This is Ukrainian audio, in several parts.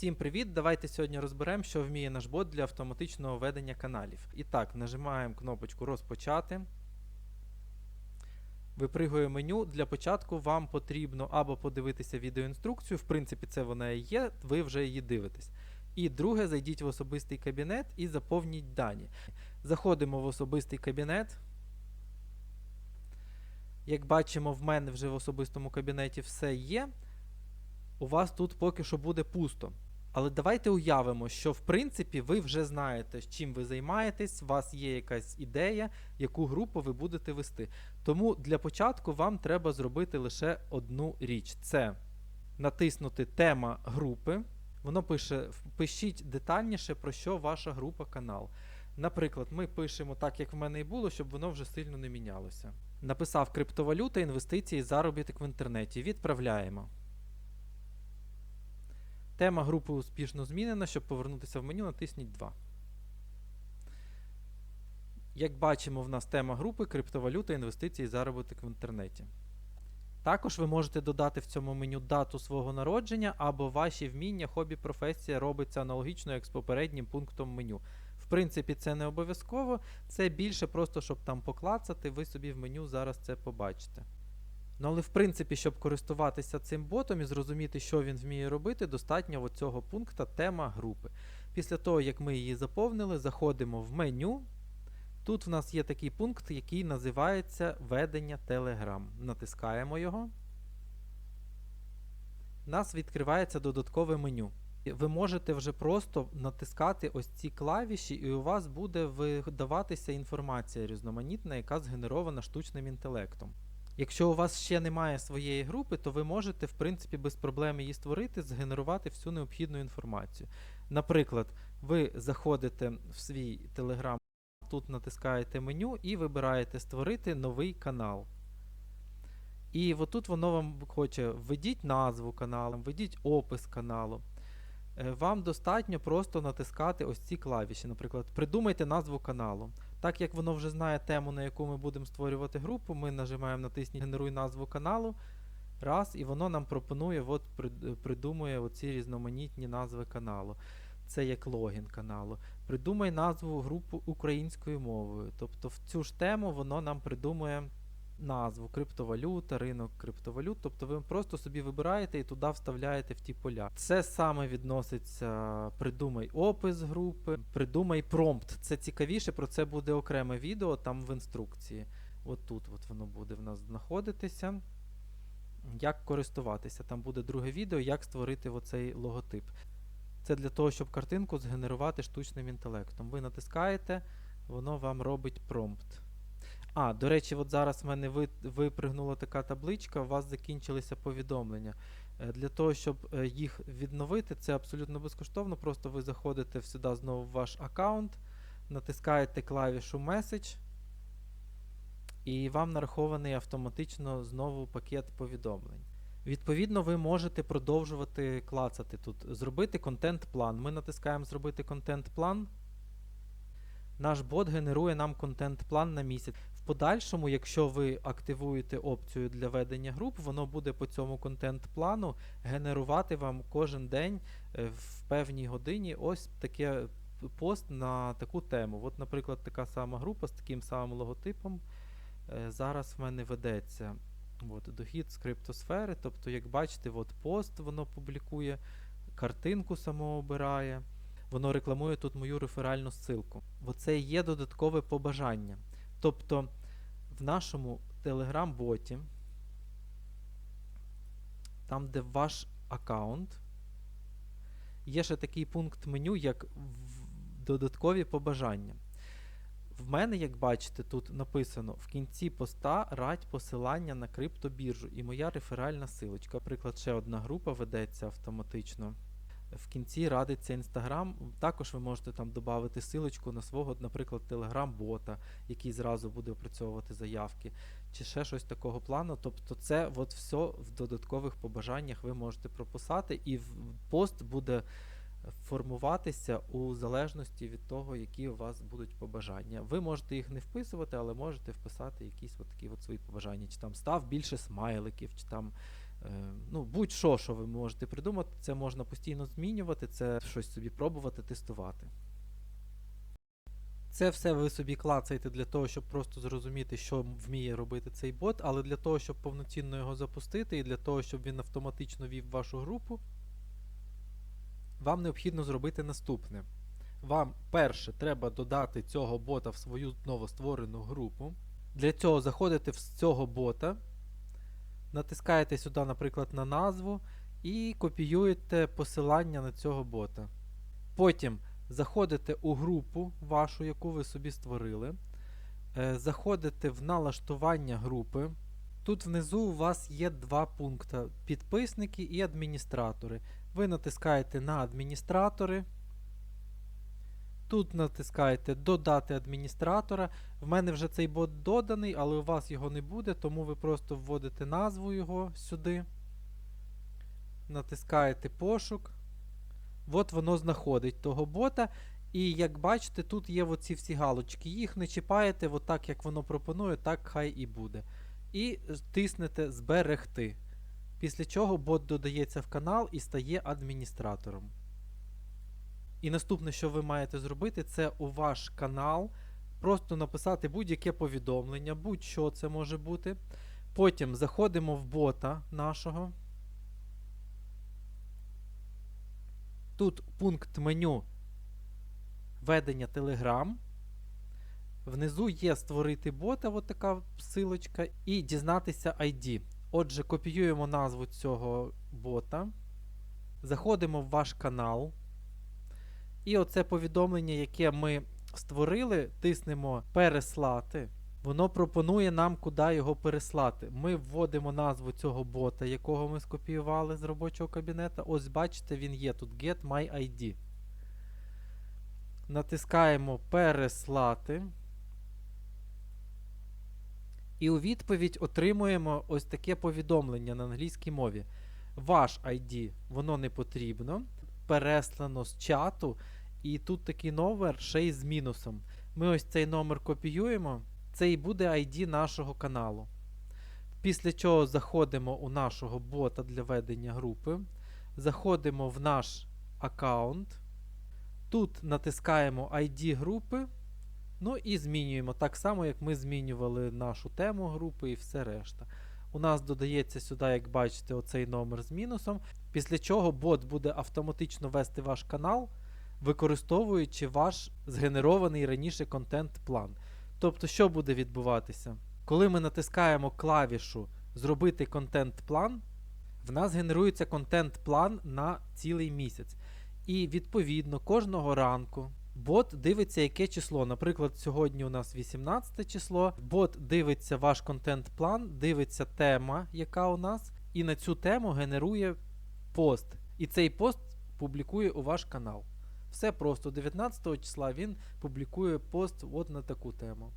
Всім привіт! Давайте сьогодні розберемо, що вміє наш бот для автоматичного ведення каналів. І так, нажимаємо кнопочку Розпочати. Випригує меню. Для початку вам потрібно або подивитися відеоінструкцію, в принципі, це вона і є, ви вже її дивитесь. І друге, зайдіть в особистий кабінет і заповніть дані. Заходимо в особистий кабінет. Як бачимо, в мене вже в особистому кабінеті все є. У вас тут поки що буде пусто. Але давайте уявимо, що в принципі ви вже знаєте, чим ви займаєтесь, у вас є якась ідея, яку групу ви будете вести. Тому для початку вам треба зробити лише одну річ: це натиснути тема групи. Воно пише: пишіть детальніше, про що ваша група канал. Наприклад, ми пишемо так, як в мене і було, щоб воно вже сильно не мінялося. Написав криптовалюта, інвестиції, заробіток в інтернеті. Відправляємо. Тема групи успішно змінена. Щоб повернутися в меню, натисніть 2. Як бачимо, в нас тема групи криптовалюта, інвестиції, заробіток в інтернеті. Також ви можете додати в цьому меню дату свого народження або ваші вміння, хобі, професія робиться аналогічно, як з попереднім пунктом меню. В принципі, це не обов'язково, це більше просто, щоб там поклацати, ви собі в меню зараз це побачите. Ну, але в принципі, щоб користуватися цим ботом і зрозуміти, що він вміє робити, достатньо цього пункта тема групи. Після того, як ми її заповнили, заходимо в меню. Тут в нас є такий пункт, який називається Ведення Telegram. Натискаємо його. У нас відкривається додаткове меню. Ви можете вже просто натискати ось ці клавіші, і у вас буде видаватися інформація різноманітна, яка згенерована штучним інтелектом. Якщо у вас ще немає своєї групи, то ви можете, в принципі, без проблем її створити, згенерувати всю необхідну інформацію. Наприклад, ви заходите в свій Telegram, тут натискаєте меню і вибираєте Створити новий канал. І отут воно вам хоче введіть назву каналу, введіть опис каналу. Е, Вам достатньо просто натискати ось ці клавіші. Наприклад, придумайте назву каналу. Так як воно вже знає тему, на яку ми будемо створювати групу, ми нажимаємо натисніть Генеруй назву каналу. Раз, і воно нам пропонує, от придумує оці різноманітні назви каналу. Це як логін каналу. Придумай назву групу українською мовою. Тобто в цю ж тему воно нам придумує назву криптовалюта, ринок криптовалют. Тобто ви просто собі вибираєте і туди вставляєте в ті поля. Це саме відноситься придумай опис групи, придумай промпт. Це цікавіше, про це буде окреме відео там в інструкції. От тут от воно буде в нас знаходитися. Як користуватися. Там буде друге відео, як створити оцей логотип. Це для того, щоб картинку згенерувати штучним інтелектом. Ви натискаєте, воно вам робить промпт. А, до речі, от зараз в мене випригнула така табличка, у вас закінчилися повідомлення. Е, для того, щоб е, їх відновити, це абсолютно безкоштовно. Просто ви заходите сюди знову в ваш аккаунт, натискаєте клавішу Message, і вам нарахований автоматично знову пакет повідомлень. Відповідно, ви можете продовжувати клацати тут. Зробити контент-план. Ми натискаємо Зробити контент-план. Наш бот генерує нам контент-план на місяць. В подальшому, якщо ви активуєте опцію для ведення груп, воно буде по цьому контент-плану генерувати вам кожен день е, в певній годині ось таке пост на таку тему. От, наприклад, така сама група з таким самим логотипом. Е, зараз в мене ведеться от, дохід з криптосфери. Тобто, як бачите, от пост воно публікує, картинку само обирає. Воно рекламує тут мою реферальну ссылку. Оце є додаткове побажання. Тобто в нашому Telegram-боті, там, де ваш аккаунт, є ще такий пункт меню, як додаткові побажання. В мене, як бачите, тут написано в кінці поста радь посилання на криптобіржу і моя реферальна силочка. Наприклад, ще одна група ведеться автоматично в кінці радиться Instagram. Також ви можете там додати силочку на свого, наприклад, Telegram-бота, який зразу буде опрацьовувати заявки, чи ще щось такого плану. Тобто, це от все в додаткових побажаннях ви можете прописати, і пост буде формуватися у залежності від того, які у вас будуть побажання. Ви можете їх не вписувати, але можете вписати якісь от такі от свої побажання. Чи там став більше смайликів, чи там ну, будь-що, що ви можете придумати, це можна постійно змінювати, це щось собі пробувати, тестувати. Це все ви собі клацаєте для того, щоб просто зрозуміти, що вміє робити цей бот, але для того, щоб повноцінно його запустити, і для того, щоб він автоматично вів вашу групу, вам необхідно зробити наступне. Вам перше треба додати цього бота в свою новостворену групу. Для цього заходите в цього бота, натискаєте сюди, наприклад, на назву і копіюєте посилання на цього бота. Потім заходите у групу вашу, яку ви собі створили. Е, Заходите в налаштування групи. Тут внизу у вас є два пункти: підписники і адміністратори. Ви натискаєте на адміністратори. Тут натискаєте Додати адміністратора. В мене вже цей бот доданий, але у вас його не буде, тому ви просто вводите назву його сюди. Натискаєте пошук. От воно знаходить того бота. І як бачите, тут є оці всі галочки. Їх не чіпаєте, от так як воно пропонує, так хай і буде. І тиснете Зберегти. Після чого бот додається в канал і стає адміністратором. І наступне, що ви маєте зробити, це у ваш канал просто написати будь-яке повідомлення, будь-що це може бути. Потім заходимо в бота нашого. Тут пункт меню ведення Telegram. Внизу є створити бота, от така силочка, і дізнатися ID. Отже, копіюємо назву цього бота. Заходимо в ваш канал. І оце повідомлення, яке ми створили, тиснемо переслати. Воно пропонує нам, куди його переслати. Ми вводимо назву цього бота, якого ми скопіювали з робочого кабінета. Ось бачите, він є тут Get My ID. Натискаємо Переслати. І у відповідь отримуємо ось таке повідомлення на англійській мові. Ваш ID воно не потрібно. Переслано з чату. І тут такий номер ще й з мінусом. Ми ось цей номер копіюємо. Це і буде ID нашого каналу. Після чого заходимо у нашого бота для ведення групи. Заходимо в наш аккаунт. Тут натискаємо ID групи. Ну і змінюємо так само, як ми змінювали нашу тему групи і все решта. У нас додається сюди, як бачите, оцей номер з мінусом. Після чого бот буде автоматично вести ваш канал, використовуючи ваш згенерований раніше контент-план. Тобто, що буде відбуватися? Коли ми натискаємо клавішу Зробити контент-план, в нас генерується контент-план на цілий місяць. І відповідно кожного ранку бот дивиться, яке число. Наприклад, сьогодні у нас 18 число. Бот дивиться ваш контент-план, дивиться тема, яка у нас, і на цю тему генерує пост. І цей пост публікує у ваш канал. Все просто 19 числа він публікує пост от на таку тему.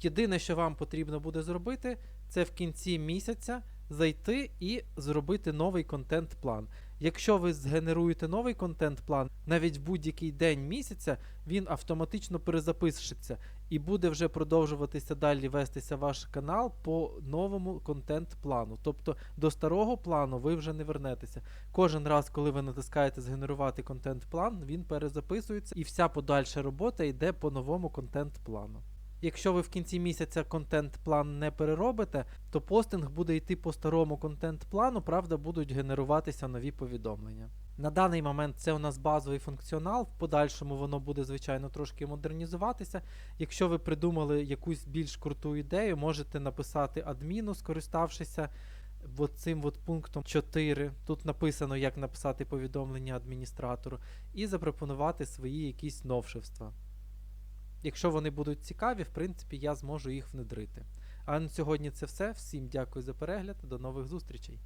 Єдине, що вам потрібно буде зробити, це в кінці місяця зайти і зробити новий контент-план. Якщо ви згенеруєте новий контент-план, навіть в будь-який день місяця він автоматично перезапишеться і буде вже продовжуватися далі вестися ваш канал по новому контент-плану. Тобто до старого плану ви вже не вернетеся. Кожен раз, коли ви натискаєте згенерувати контент-план, він перезаписується і вся подальша робота йде по новому контент-плану. Якщо ви в кінці місяця контент-план не переробите, то постинг буде йти по старому контент-плану, правда, будуть генеруватися нові повідомлення. На даний момент це у нас базовий функціонал, в подальшому воно буде, звичайно, трошки модернізуватися. Якщо ви придумали якусь більш круту ідею, можете написати адміну, скориставшися цим пунктом 4. Тут написано, як написати повідомлення адміністратору, і запропонувати свої якісь новшества. Якщо вони будуть цікаві, в принципі, я зможу їх внедрити. А на сьогодні це все. Всім дякую за перегляд. До нових зустрічей!